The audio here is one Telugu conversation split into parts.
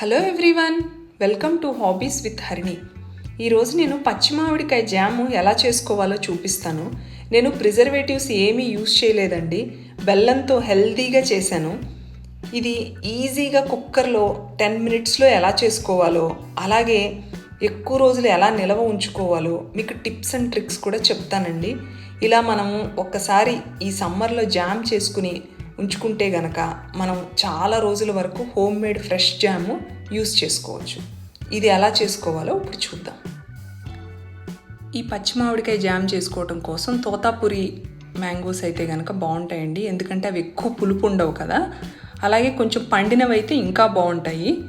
Hello everyone welcome to hobbies with Harini ఈరోజు నేను పచ్చి మామిడికాయ జాము ఎలా చేసుకోవాలో చూపిస్తాను. నేను ప్రిజర్వేటివ్స్ ఏమీ యూస్ చేయలేదండి. బెల్లంతో హెల్తీగా చేశాను. ఇది ఈజీగా కుక్కర్లో టెన్ మినిట్స్లో ఎలా చేసుకోవాలో అలాగే ఎక్కువ రోజులు ఎలా నిలవ ఉంచుకోవాలో మీకు టిప్స్ అండ్ ట్రిక్స్ కూడా చెప్తానండి. ఇలా మనము ఒక్కసారి ఈ సమ్మర్లో జామ్ చేసుకుని ఉంచుకుంటే గనక మనం చాలా రోజుల వరకు home made fresh jam use చేసుకోవచ్చు. ఇది ఎలా చేసుకోవాలో ఇప్పుడు చూద్దాం. ఈ పచ్చి మామిడికాయ జామ్ చేసుకోవటం కోసం తోతాపురి మ్యాంగోస్ అయితే కనుక బాగుంటాయండి. ఎందుకంటే అవి ఎక్కువ పులుపు ఉండవు కదా. అలాగే కొంచెం పండినవి అయితే ఇంకా బాగుంటాయి.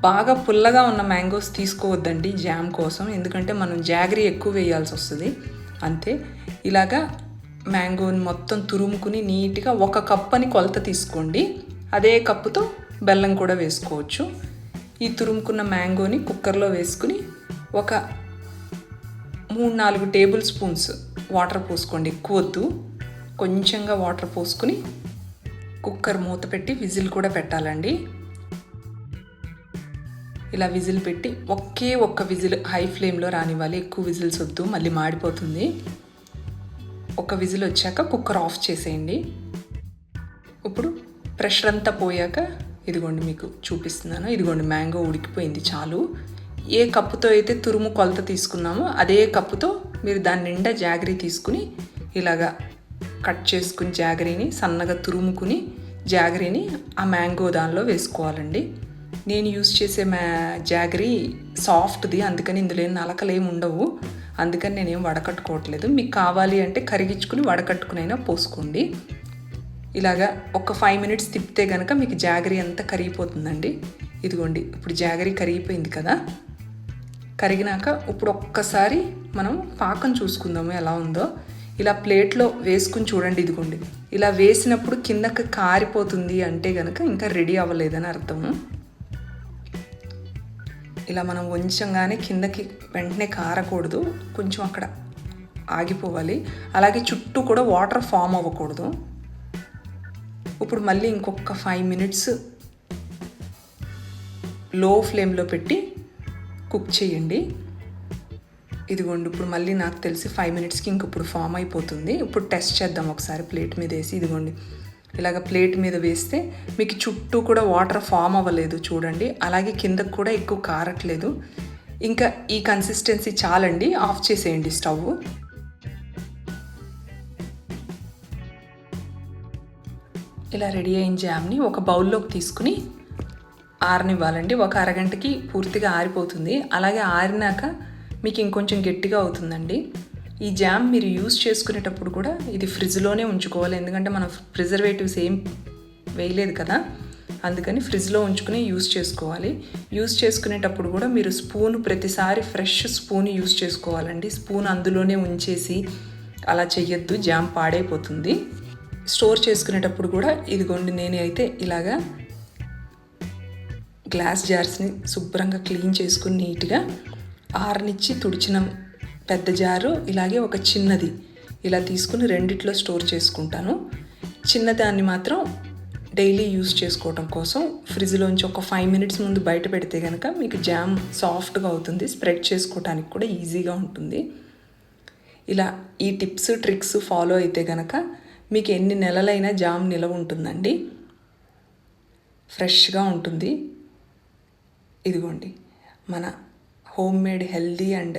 బాగా పుల్లగా ఉన్న మ్యాంగోస్ తీసుకోవద్దండి జామ్ కోసం. ఎందుకంటే మనం జాగరీ ఎక్కువ వేయాల్సి వస్తుంది. అంతే. ఇలాగా మ్యాంగోని మొత్తం తురుముకుని నీట్గా ఒక కప్ అని కొలత తీసుకోండి. అదే కప్పుతో బెల్లం కూడా వేసుకోవచ్చు. ఈ తురుముకున్న మ్యాంగోని కుక్కర్లో వేసుకుని ఒక మూడు నాలుగు టేబుల్ స్పూన్స్ వాటర్ పోసుకోండి. ఎక్కువ వద్దు కొంచెంగా వాటర్ పోసుకుని కుక్కర్ మూత పెట్టి విజిల్ కూడా పెట్టాలండి. ఇలా విజిల్ పెట్టి ఒకే ఒక్క విజిల్ హై ఫ్లేమ్లో రానివ్వాలి. ఎక్కువ విజిల్స్ వద్దు. మళ్ళీ మాడిపోతుంది. ఒక విజిల్ వచ్చాక కుక్కర్ ఆఫ్ చేసేయండి. ఇప్పుడు ప్రెషర్ అంతా పోయాక ఇదిగోండి మీకు చూపిస్తున్నాను. ఇదిగోండి మ్యాంగో ఉడికిపోయింది చాలు. ఏ కప్పుతో అయితే తురుము కొలత తీసుకున్నామో అదే కప్పుతో మీరు దాని నిండా జాగరీ తీసుకుని ఇలాగా కట్ చేసుకుని జాగరీని సన్నగా తురుముకుని జాగరీని ఆ మ్యాంగో దానిలో వేసుకోవాలండి. నేను యూస్ చేసే మ్యా జాగరీ సాఫ్ట్ది అందుకని ఇందులో నలకలేమి ఉండవు. అందుకని నేనేం వడకట్టుకోవట్లేదు. మీకు కావాలి అంటే కరిగించుకుని వడకట్టుకునైనా పోసుకోండి. ఇలాగా ఒక ఫైవ్ మినిట్స్ తిప్పితే కనుక మీకు జాగరీ అంతా కరిగిపోతుందండి. ఇదిగోండి ఇప్పుడు జాగరీ కరిగిపోయింది కదా. కరిగినాక ఇప్పుడు ఒక్కసారి మనం పాకం చూసుకుందాము ఎలా ఉందో. ఇలా ప్లేట్లో వేసుకుని చూడండి ఇదిగోండి. ఇలా వేసినప్పుడు కిందకి కారిపోతుంది అంటే కనుక ఇంకా రెడీ అవ్వలేదని అర్థము. ఇలా మనం ఉంచంగానే కిందకి వెంటనే కారకూడదు. కొంచెం అక్కడ ఆగిపోవాలి. అలాగే చుట్టూ కూడా వాటర్ ఫామ్ అవ్వకూడదు. ఇప్పుడు మళ్ళీ ఇంకొక ఫైవ్ మినిట్స్లో ఫ్లేమ్లో పెట్టి కుక్ చేయండి. ఇదిగోండి ఇప్పుడు మళ్ళీ నాకు తెలిసి ఫైవ్ మినిట్స్కి ఇంక ఇప్పుడు ఫామ్ అయిపోతుంది. ఇప్పుడు టెస్ట్ చేద్దాం ఒకసారి ప్లేట్ మీద వేసి. ఇదిగోండి ఇలాగ ప్లేట్ మీద వేస్తే మీకు చుట్టూ కూడా వాటర్ ఫామ్ అవ్వలేదు చూడండి. అలాగే కిందకు కూడా ఎక్కువ కారట్లేదు. ఇంకా ఈ కన్సిస్టెన్సీ చాలండి. ఆఫ్ చేసేయండి స్టవ్. ఇలా రెడీ అయిన జామ్ని ఒక బౌల్లోకి తీసుకుని ఆరనివ్వాలండి. ఒక అరగంటకి పూర్తిగా ఆరిపోతుంది. అలాగే ఆరినాక మీకు ఇంకొంచెం గట్టిగా అవుతుందండి. ఈ జామ్ మీరు యూస్ చేసుకునేటప్పుడు కూడా ఇది ఫ్రిడ్జ్లోనే ఉంచుకోవాలి. ఎందుకంటే మనం ప్రిజర్వేటివ్స్ ఏం వేయలేదు కదా. అందుకని ఫ్రిడ్జ్లో ఉంచుకుని యూస్ చేసుకోవాలి. యూస్ చేసుకునేటప్పుడు కూడా మీరు స్పూన్ ప్రతిసారి ఫ్రెష్ స్పూన్ యూస్ చేసుకోవాలండి. స్పూన్ అందులోనే ఉంచేసి అలా చెయ్యొద్దు. జామ్ పాడైపోతుంది. స్టోర్ చేసుకునేటప్పుడు కూడా ఇదిగోండి నేను అయితే ఇలాగా గ్లాస్ జార్స్ని శుభ్రంగా క్లీన్ చేసుకుని నీట్గా ఆరనిచ్చి తుడిచిన పెద్ద జారు ఇలాగే ఒక చిన్నది. ఇలా తీసుకుని రెండిట్లో స్టోర్ చేసుకుంటాను. చిన్నదాన్ని మాత్రం డైలీ యూస్ చేసుకోవటం కోసం ఫ్రిడ్జ్లోంచి ఒక ఫైవ్ మినిట్స్ ముందు బయట పెడితే కనుక మీకు జామ్ సాఫ్ట్గా అవుతుంది. స్ప్రెడ్ చేసుకోవడానికి కూడా ఈజీగా ఉంటుంది. ఇలా ఈ టిప్స్ ట్రిక్స్ ఫాలో అయితే కనుక మీకు ఎన్ని నెలలైనా జామ్ నిలవ ఉంటుందండి. ఫ్రెష్గా ఉంటుంది. ఇదిగోండి. మన home made healthy and